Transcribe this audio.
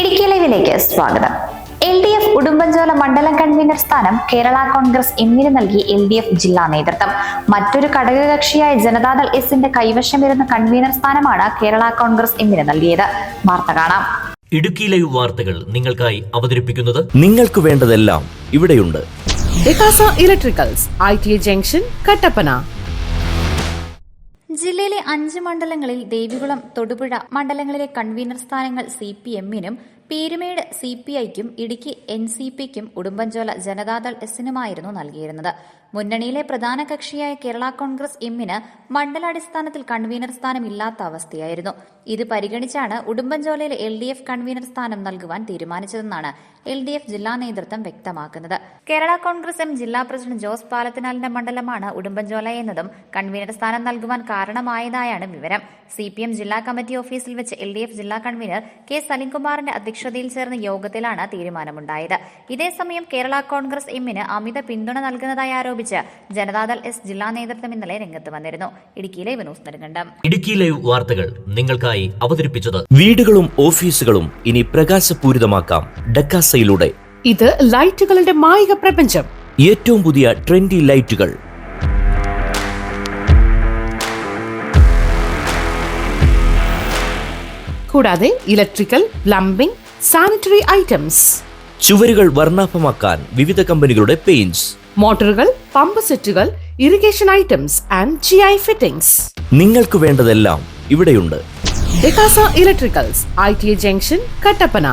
ഇടുക്കി ലൈവിലേക്ക് സ്വാഗതം. L D F Udumbanchola മണ്ഡലം കൺവീനർ സ്ഥാനം കേരള കോൺഗ്രസ് എമ്മിന് നൽകി എൽ ഡി എഫ് ജില്ലാ നേതൃത്വം. മറ്റൊരു ഘടകകക്ഷിയായ ജനതാദൾ എസിന്റെ കൈവശമിരുന്ന കൺവീനർ സ്ഥാനമാണ് കേരള കോൺഗ്രസ് എമ്മിന് നൽകിയത്. വാർത്ത കാണാം. ഇടുക്കി ലൈവ് വാർത്തകൾ നിങ്ങൾക്കായി അവതരിപ്പിക്കുന്നത് നിങ്ങൾക്ക് വേണ്ടതെല്ലാം ഇവിടെയുണ്ട്. Electricals I T junction Kattappana. ജില്ലയിലെ അഞ്ച് മണ്ഡലങ്ങളിൽ ദേവികുളം തൊടുപുഴ മണ്ഡലങ്ങളിലെ കൺവീനർ സ്ഥാനങ്ങൾ സി പി എമ്മിനും പീരുമേട് സി പി ഐക്കും ഇടുക്കി എൻ സി പിക്കും ഉടുമ്പൻചോല ജനതാദൾ എസിനുമായിരുന്നു നൽകിയിരുന്നത്. മുന്നണിയിലെ പ്രധാന കക്ഷിയായ കേരള കോൺഗ്രസ് എമ്മിന് മണ്ഡലാടിസ്ഥാനത്തിൽ കൺവീനർ സ്ഥാനം ഇല്ലാത്ത അവസ്ഥയായിരുന്നു. ഇത് പരിഗണിച്ചാണ് ഉടുമ്പൻചോലയിലെ എൽ ഡി എഫ് കൺവീനർ സ്ഥാനം നൽകുവാൻ തീരുമാനിച്ചതെന്നാണ് എൽ ഡി എഫ് ജില്ലാ നേതൃത്വം വ്യക്തമാക്കുന്നത്. കേരള കോൺഗ്രസ് എം ജില്ലാ പ്രസിഡന്റ് ജോസ് പാലത്തിനാലിന്റെ മണ്ഡലമാണ് ഉടുമ്പൻചോല എന്നതും കൺവീനർ സ്ഥാനം നൽകുവാൻ കാരണമായതായാണ് വിവരം. സി ജില്ലാ കമ്മിറ്റി ഓഫീസിൽ വെച്ച് എൽ ജില്ലാ കൺവീനർ കെ സലിംകുമാറിന്റെ അധ്യക്ഷതയിൽ ചേർന്ന യോഗത്തിലാണ് തീരുമാനമുണ്ടായത്. ഇതേസമയം കേരള കോൺഗ്രസ് എമ്മിന് അമിത പിന്തുണ നൽകുന്നതായി ആരോപിച്ച് ജനതാദൾ എസ് ജില്ലാ നേതൃത്വം ഇന്നലെ രംഗത്ത് വന്നിരുന്നു. ഇടുക്കിയിലെ ന്യൂസ് നെടുങ്കണ്ടം. ഇടുക്കി ലൈവ് വാർത്തകൾ നിങ്ങൾക്കായി അവതരിപ്പിച്ചത് വീടുകളും ഓഫീസുകളും ഇനി പ്രകാശപൂരിതമാക്കാം. ഡക്കാസയിലൂടെ. ഇത് ലൈറ്റുകളുടെ മായിക പ്രപഞ്ചം. ഏറ്റവും പുതിയ ട്രെൻഡി ലൈറ്റുകൾ. കൂടാതെ ഇലക്ട്രിക്കൽ പ്ലംബിംഗ് സാനിറ്ററി ഐറ്റംസ് ചുവരുകൾ വർണാഭമാക്കാൻ വിവിധ കമ്പനികളുടെ പെയിന്റ്സ് മോട്ടോറുകൾ പമ്പ് സെറ്റുകൾ irrigation items and G I fittings നിങ്ങൾക്ക് വേണ്ടതെല്ലാം ഇവിടെയുണ്ട്. ഡെക്കാസ electricals I T junction Kattappana